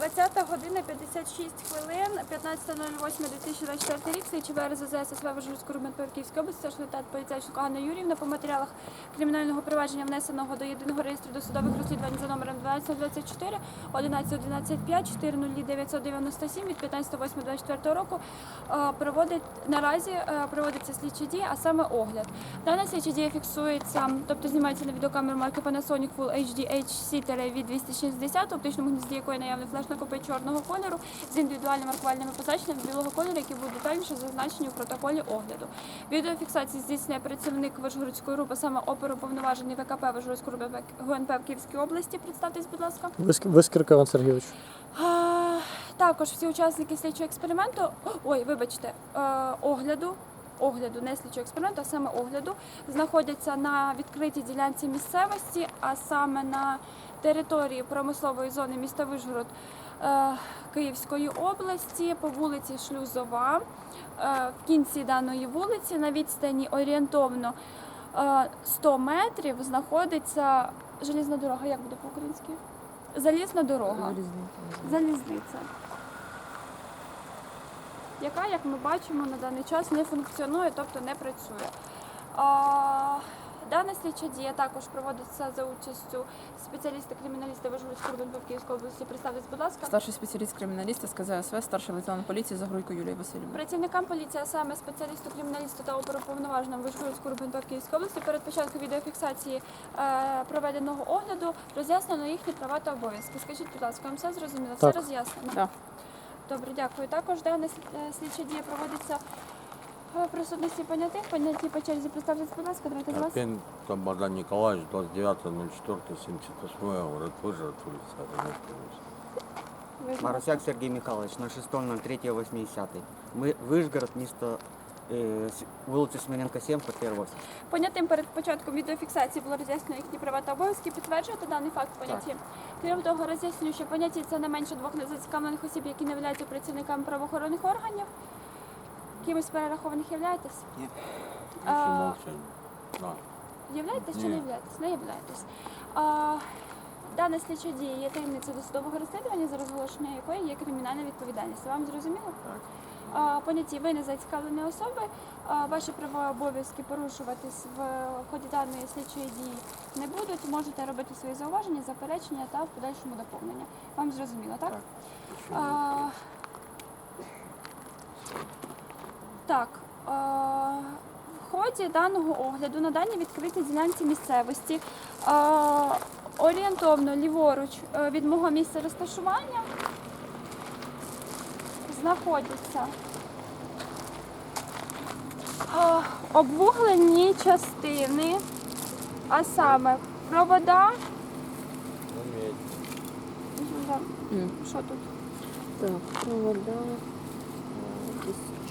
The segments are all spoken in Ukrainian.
20 година 56 хвилин, 15.08.2024 рік, слідчий ВРЗЗ ССВ Важгородського Рубен Київської області, старший лейтенант поліцейського Ганна Юрівна по матеріалах кримінального провадження внесеного до єдиного реєстру досудових розслідувань за номером 1224 11.11.5 40997 від 15.08.24 року е, проводить наразі е, проводиться слідчі дії, а саме огляд. Дана слідчі дія фіксується, тобто знімається на відеокамеру марки Panasonic Full HD HC від 260, оптичному гнізді якої наявний флеш-накопич чорного кольору з індивідуальним маркувальними позначеннями білого кольору, які будуть детальніше зазначені у протоколі огляду. Відеофіксації здійснює працівник Вишгородської РУП, а саме оперуповноважений ВКП Вишгородської РУП ГУНП в Київській області. Представтесь, будь ласка. Виск- Вискірка Іван Сергійович. Також всі учасники слідчого експерименту, ой, вибачте, е, огляду, огляду, не слідчого експерименту, а саме огляду, знаходяться на відкритій ділянці місцевості, а саме на території промислової зони міста Вишгород е, Київської області по вулиці Шлюзова. Е, В кінці даної вулиці на відстані орієнтовно е, 100 метрів знаходиться желізна дорога. Як буде по-українськи? Залізна дорога. Залізниця. Яка, як ми бачимо, на даний час не функціонує, тобто не працює. Дана слідча дія також проводиться за участю спеціаліста-криміналіста Вижгородського району Київської області. Представтесь, будь ласка. Старший спеціаліст криміналіста з КЗСВ, старший лейтенант поліції Загруйко Юлія Васильівна. Працівникам поліції, а саме спеціалісту криміналісту та оперуповноваженому Вишгородського РУБНП Київської області перед початком відеофіксації е, проведеного огляду роз'яснено їхні права та обов'язки. Скажіть, будь ласка, вам все зрозуміло? Все роз'яснено? Так. Добре, дякую. Також дана е, слідча дія проводиться присутності понятих. Поняті по черзі представтесь, будь ласка, давайте з вас. Арпен там Богдан Николаевич, 29.04.78, город Выжгород, улица Армянская, улица. Ви ж- Маросяк Сергей Михайлович, на 6.03.80. Мы Выжгород, место э, с- вулиця Смиренко 7, квартира 8. Понятим перед початком відеофіксації було роз'яснено їхні права та обов'язки. Підтверджуєте даний факт поняті. Крім того, роз'яснюю, що поняті це не менше двох незацікавлених осіб, які не являються працівниками правоохоронних органів. Кимось перерахованих являєтесь? Ні. А, Еще Являєтесь чи не являєтесь? Не являєтесь. А, дана слідча дія є таємницею досудового розслідування, за розголошення якої є кримінальна відповідальність. Вам зрозуміло? Так. Поняті ви не зацікавлені особи, ваші права обов'язки порушуватись в ході даної слідчої дії не будуть. Можете робити свої зауваження, заперечення та в подальшому доповнення. Вам зрозуміло, так? Так. Еще А, так. А, в ході даного огляду на даній відкритій ділянці місцевості а, орієнтовно ліворуч е, від мого місця розташування знаходяться а, обвуглені частини, а саме провода. Що тут? Так, провода, е,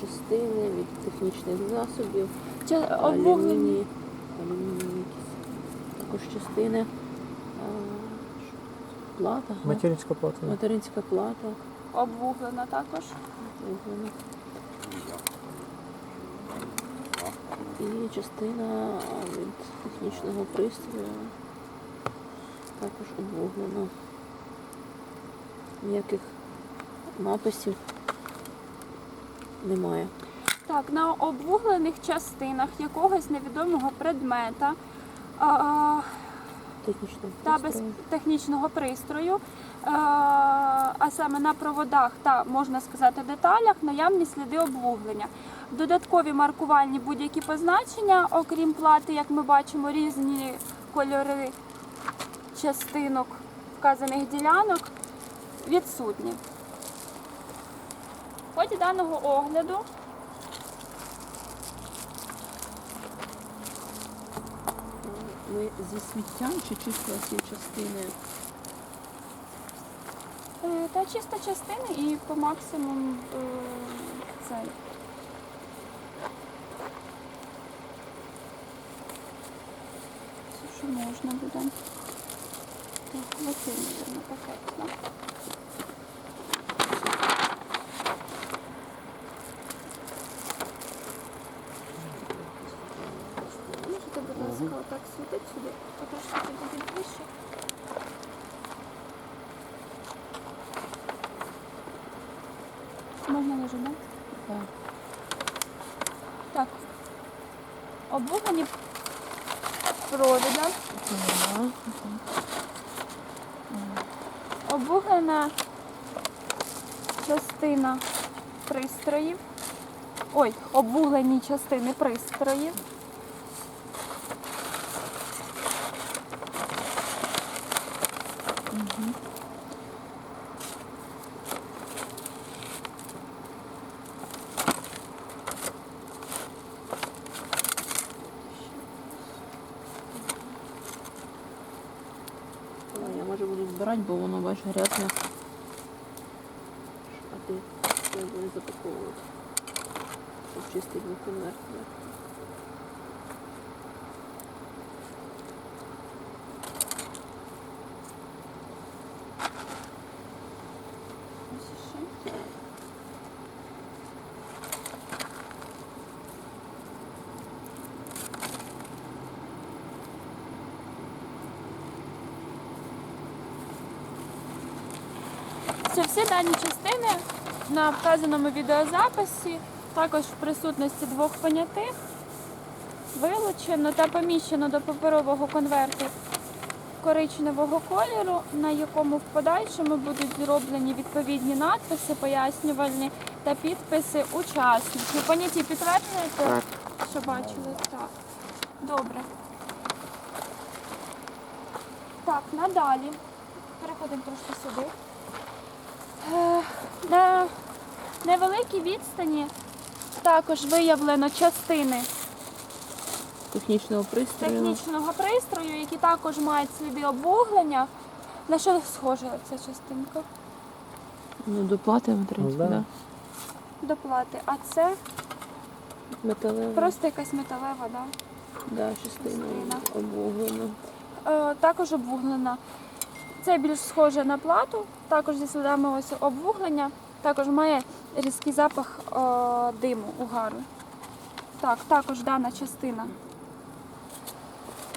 частини від технічних засобів, алюміній якісь також частини, е, плата. Материнська плата. материнська плата, Обвуглена також. вуглена. і частина від технічного пристрою також обвуглена. Ніяких написів немає. Так, на обвуглених частинах якогось невідомого предмета а, Технічного та без пристрою. технічного пристрою, а, а саме на проводах та можна сказати деталях, наявні сліди обвуглення. Додаткові маркувальні будь-які позначення, окрім плати, як ми бачимо, різні кольори частинок вказаних ділянок відсутні. Ході даного огляду Ми зі сміттям чи чисто ці частини Е, Та чисто частини і по максимуму е, цей. Все, що можна буде. Так, оцей, мабуть, пакет, так? Можете, будь ласка, отак світити сюди, отак сюди ближче. Можна лежати, так? Так. Так. Обвуглені провода. Ага. Обвуглена частина пристроїв. Ой, обвуглені частини пристроїв. Я може буду збирати, бо воно бачиш грязне. А ти я буду запаковувати. Щоб чистий був конверт. Всі дані частини на вказаному відеозаписі, також в присутності двох понятих, вилучено та поміщено до паперового конверту коричневого кольору, на якому в подальшому будуть зроблені відповідні надписи, пояснювальні та підписи учасників. Поняті підтверджуєте, що бачили? Так. Добре. Так, надалі. Переходимо трошки сюди. Е, На невеликій відстані також виявлено частини Технічного пристрою. технічного пристрою, які також мають сліди обвуглення. На що схожа ця частинка? Ну, доплати, в принципі, да. да. До плати. А це Металева. просто якась металева, да? Да, частина Частина. обуглена. Е, також обвуглена. Це більш схоже на плату, також зі слідами ось обвуглення, також має різкий запах е, диму, угару. Так, також дана частина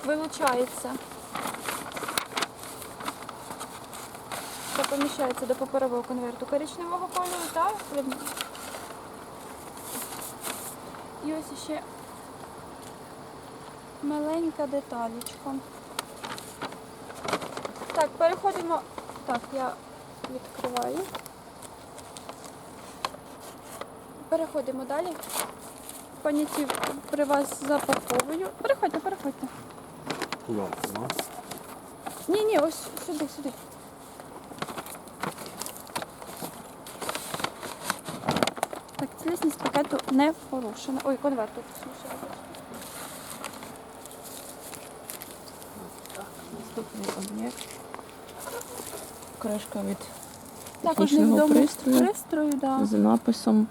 вилучається та поміщається до паперового конверту коричневого кольору та і ось ще маленька деталечка. Так. Так, я відкриваю. Переходимо далі. Понятів при вас запаковую. Переходьте, переходьте. Куда? Ні, ні, ось сюди, сюди. Так, цілісність пакету не порушена. Ой, конверт тут слушай. Наступний об'єкт. Кришка від Також технічного невідомий пристрою пристрою, да. з написом.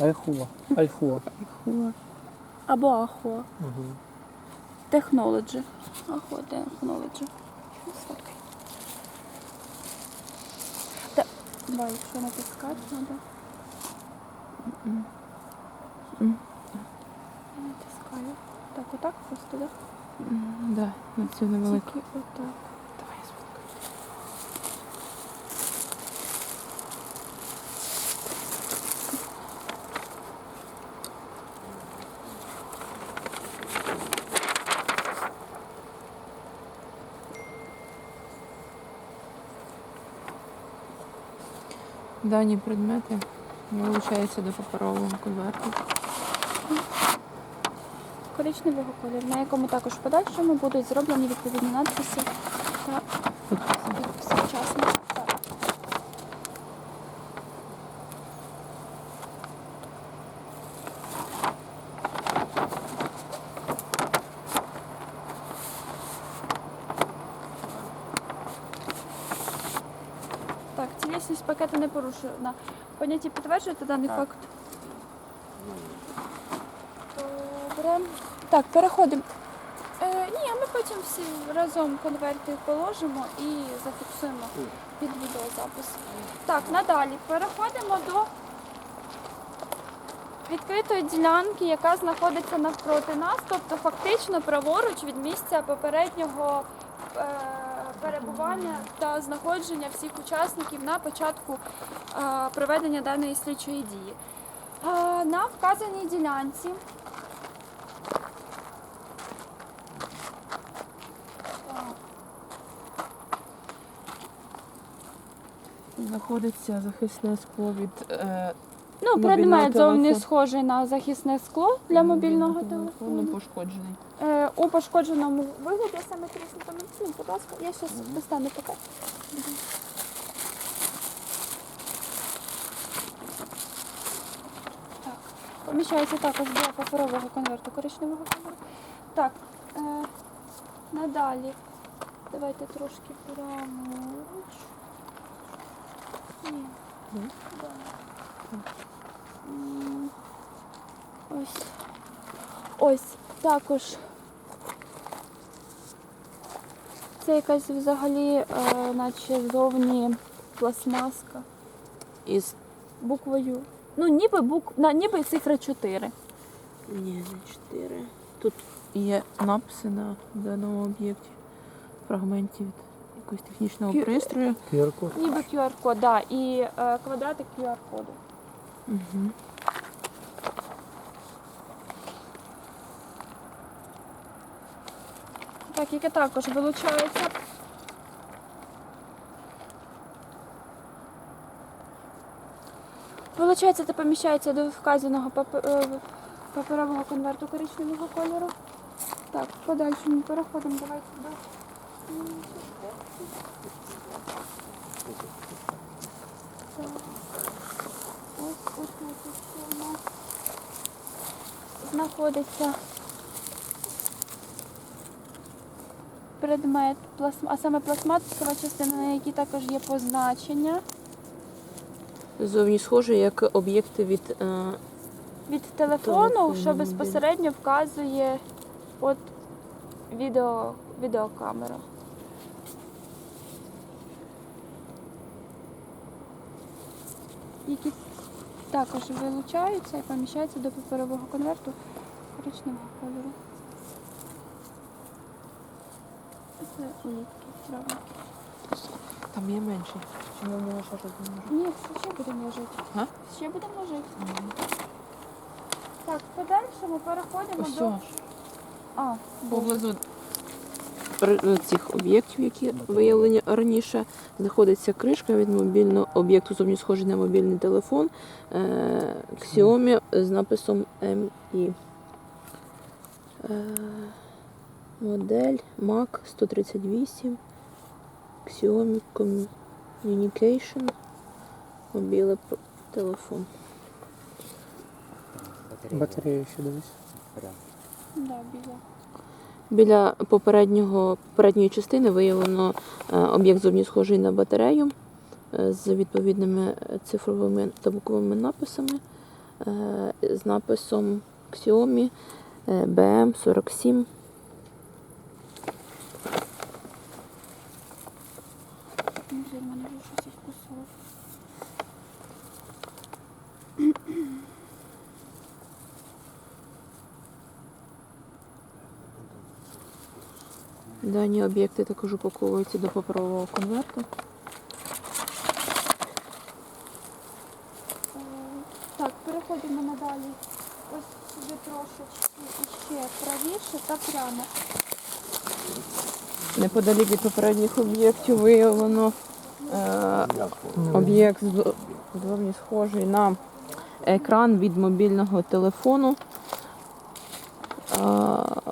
Айхуа. Айхуа. Хуа. Або Ахуа. Угу. Technology. Ахуа Technology. Сфоткай. Та, ба, якщо натискати, треба. Натискаю. Так, отак просто, так? М, Да, на цю невелику. Тільки отак. Давай я сфоткаю. Дані предмети вилучаються до паперового конверту. Коричневого кольору, на якому також в подальшому будуть зроблені відповідні надписи та підписи. Так, цілісність пакету не порушена. Поняття підтверджуєте даний факт? Добре. Так, переходимо. Е, ні, а ми потім всі разом конверти положимо і зафіксуємо під відеозапис. Так, надалі переходимо до відкритої ділянки, яка знаходиться навпроти нас, тобто фактично праворуч від місця попереднього е, перебування та знаходження всіх учасників на початку е, проведення даної слідчої дії. Е, На вказаній ділянці Знаходиться захисне скло від е, ну, Мобільного предмет зовні телефону. схожий на захисне скло для мобільного телефону. пошкоджений. Е, у пошкодженому вигляді саме тріснутому. Ну, будь ласка, я зараз достану поки. Так, поміщається також до паперового конверту коричневого кольору. Так, е, надалі. Давайте трошки праворуч. Ні. Ні? Да. М, Ось. Ось також. Це якась взагалі, е, наче зовні пластмаска Із буквою. Ну, ніби бук... на, ніби цифра 4. ні, не чотири. Тут Є написи на даному об'єкті, фрагменті від якогось технічного Кі- пристрою. QR-код. Ніби QR-код, да, і е, квадратик QR-коду. Угу. Так, яке також вилучається. Вилучається та поміщається до вказаного папе- е, паперового конверту коричневого кольору. Так, в подальшому переходимо. Давайте до. Ось, ось, у нас знаходиться предмет, а саме пластмасова частина, на якій також є позначення зовні схоже, як об'єкти від е, від телефону, Телефону, що безпосередньо вказує от відео, відеокамера. Які також вилучаються і поміщаються до паперового конверту коричневого кольору. Це улітки, травники. Там є менше. Чи ми нього ще не Ні, ще будемо ложити. А? Ще будемо ложити. Так, в подальшому переходимо Ось до. о, А, поблизу цих об'єктів, які виявлені раніше, знаходиться кришка від мобільного об'єкту, зовні схожий на мобільний телефон е, Xiaomi з написом MI. Е, модель MAC 138 Xiaomi Communication мобіле п- телефон. Батарея. Ще дивись. Да, біля. Біля попереднього попередньої частини виявлено е, об'єкт зовні схожий на батарею е, з відповідними цифровими та буквовими написами, е, з написом Xiaomi е, BM47. Може, в мене вже щось вкусило. Дані об'єкти також упаковуються до паперового конверту. Е, Так, переходимо надалі. Ось сюди трошечки ще правіше та прямо. неподалік від попередніх об'єктів виявлено е, об'єкт зовні схожий на екран від мобільного телефону. Е,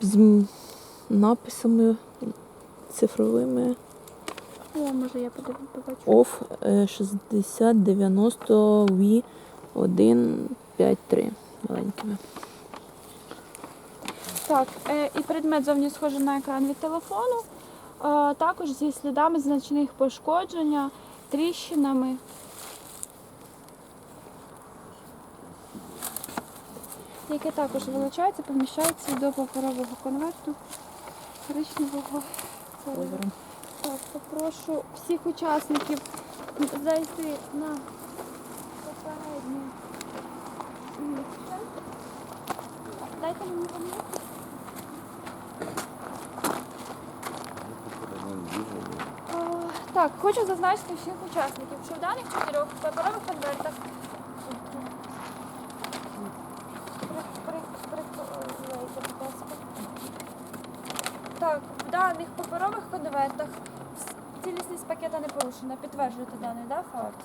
з написами цифровими О, може я побачу. Е, 6090 V 153 маленькими. Так, е, і предмет зовні схожий на екран від телефону. Е, також зі слідами значних пошкодження, тріщинами. Яке також вилучається, поміщається до паперового конверту коричневого кольору. Так, попрошу всіх учасників зайти на попереднє місце. Дайте мені помітку. Так, хочу зазначити всіх учасників, що в даних чотирьох паперових конвертах При- при- приколейте, будь ласка. Так, в даних паперових конвертах цілісність пакета не порушена. Підтверджуєте даний да, факт.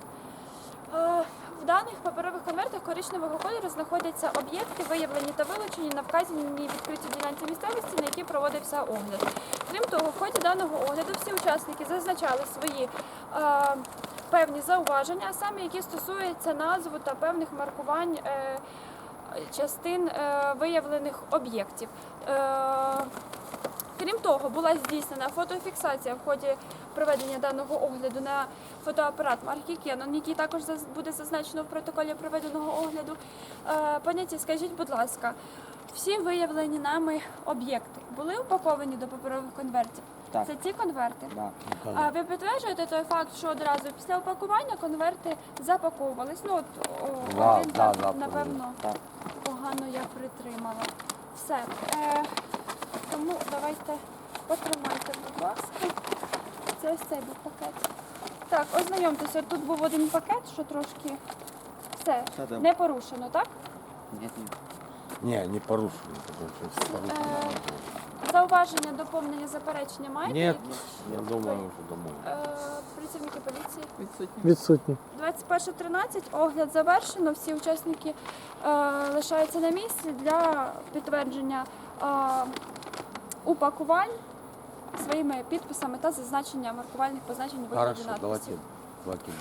В даних паперових конвертах коричневого кольору знаходяться об'єкти, виявлені та вилучені на вказаній відкритій ділянці місцевості, на якій проводився огляд. Крім того, в ході даного огляду всі учасники зазначали свої е, певні зауваження, а саме які стосуються назв та певних маркувань е, частин е, виявлених об'єктів. Е, Крім того, була здійснена фотофіксація в ході проведення даного огляду на фотоапарат марки Canon, який також буде зазначено в протоколі проведеного огляду. Е, Поняття, скажіть, будь ласка, всі виявлені нами об'єкти були упаковані до паперових конвертів? Так. Це ці конверти? Да. А ви підтверджуєте той факт, що одразу після упакування конверти запаковувались? Ну, от о, Да, один да, так, да, напевно, погано я притримала. Все. Е, тому давайте потримайте, будь ласка. Це ось цей був пакет. Так, ознайомтеся, тут був один пакет, що трошки все Все добре. не порушено, так? Нет, нет. Не, не порушили. потому что порушено. Е, зауваження, доповнення, заперечення маєте? Нет, якісь? я думаю, что домой. Е, працівники поліції. Відсутні. Відсутні. 21.13, огляд завершено. Всі учасники е, лишаються на місці для підтвердження е, упакувань своїми підписами та зазначення маркувальних позначень у вигляді Хорошо, надписів. давайте.